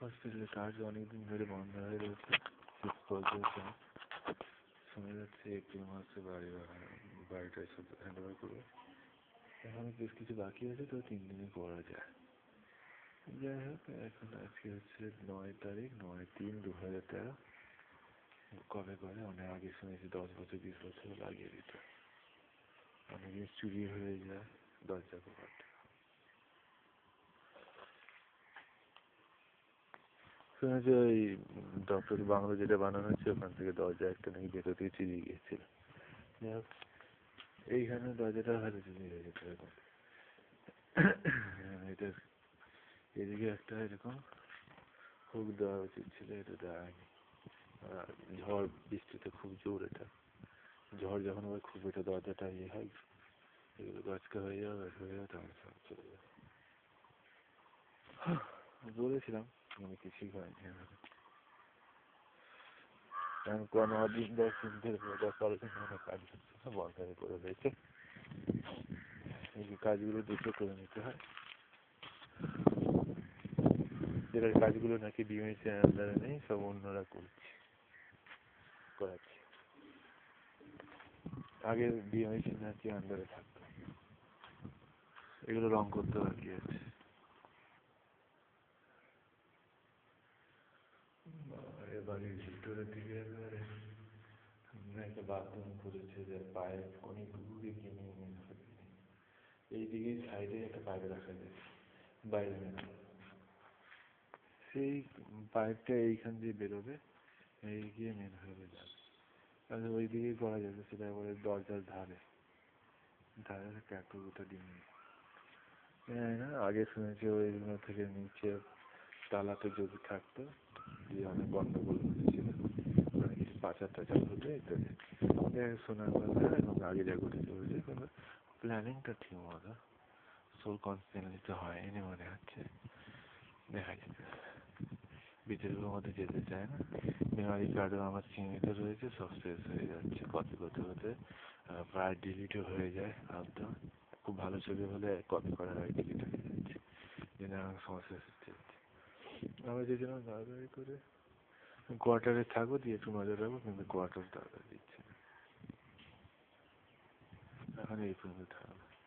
হসপিটালের কাজ অনেকদিন ধরে বন্ধ হয়ে রয়েছে। শোনা যাচ্ছে এপ্রিল মাসে বাড়ি বাড়িটা এসে হ্যান্ড ওভার করবে। এখনও বেশ কিছু বাকি আছে, তো তিন দিনে করা যায়। যাই হোক, এখন আজকে হচ্ছে নয় তারিখ, নয় তিন দু হাজার তেরো। কবে করে? অনেক আগে শুনেছি, দশ বছর, বিশ বছর লাগিয়ে দিত। অনেক চুরি হয়ে যায় দরজা কপাট শুনেছি ওই ডক্টর বাংলো যেটা বানানো হচ্ছে ওখান থেকে দরজা একটা নাকি ভেতর থেকে চিরিয়ে গিয়েছিল। যাই হোক, এইখানে দরজাটা হয়তো চিরিয়ে হয়ে যেতে এখন এটা এদিকে একটা এরকম হুক দেওয়া উচিত ছিল, এটা দেওয়ানি আর ঝড়, বৃষ্টিতে খুব জোর এটা। ঝড় যখন হবে খুব, এটা দরজাটা ইয়ে হয়, এগুলো গাছকা হয়ে যাবে হয়ে যাবে তখন সব চলে যাবে। বলেছিলাম। আমি কিছুই হয়নি কারণ কোনো দিন ধরে কাজ হচ্ছে বন্ধ পড়ে রয়েছে এই কাজগুলো দুটো করে নিতে হয় যেটার কাজগুলো নাকি ডিএমএসের আন্ডারে নেই সব অন্যরা করছে করাচ্ছে আগে ডিএমএসের নাকি আন্ডারে থাকতো এগুলো রং করতে বাকি আছে বাবারে বাড়ির ভিতরের দিকে একেবারে একটা বাথরুম করেছে যে পাইপ অনেক দূরে নিয়ে নিয়ে এইদিকে সাইডে একটা পাইপ রাখা যায়, বাইরে সেই পাইপটা এইখান দিয়ে বেরোবে, এই গিয়ে মেন হয়ে যাবে। তাহলে ওই দিকেই করা যাবে, সেটা একবারে দরজার ধারে। ধারে ডিম জানি না আগে শুনেছি ওইগুলো থেকে নিচে তালাতে যদি থাকতো দিয়ে অনেক গন্ডগোল হয়েছিল পাচার টাচার হতো ইত্যাদি শোনার কথা এবং আগে যা ঘটে চলেছে কিন্তু প্ল্যানিংটা ঠিক মতো সোল কনসিস্টেন্সিটা হয়নি মনে হচ্ছে। দেখা যাবে বিতর্কের মধ্যে যেতে চায় না। মেমারি কার্ডও আমার সীমিত রয়েছে সব শেষ হয়ে যাচ্ছে কপি করতে করতে প্রায় ডিলিটও হয়ে যায় একদম খুব ভালো ছবি হলে কপি করার আগে ডিলিট হয়ে যাচ্ছে। নানান সমস্যা হচ্ছে। আমরা যে জন্য তাড়াতাড়ি করে কোয়ার্টারে থাকব, দিয়ে একটু নজর রাখব, কিন্তু কোয়ার্টার তাড়াতাড়ি দিচ্ছে না। এখন এই পর্যন্ত থাকব।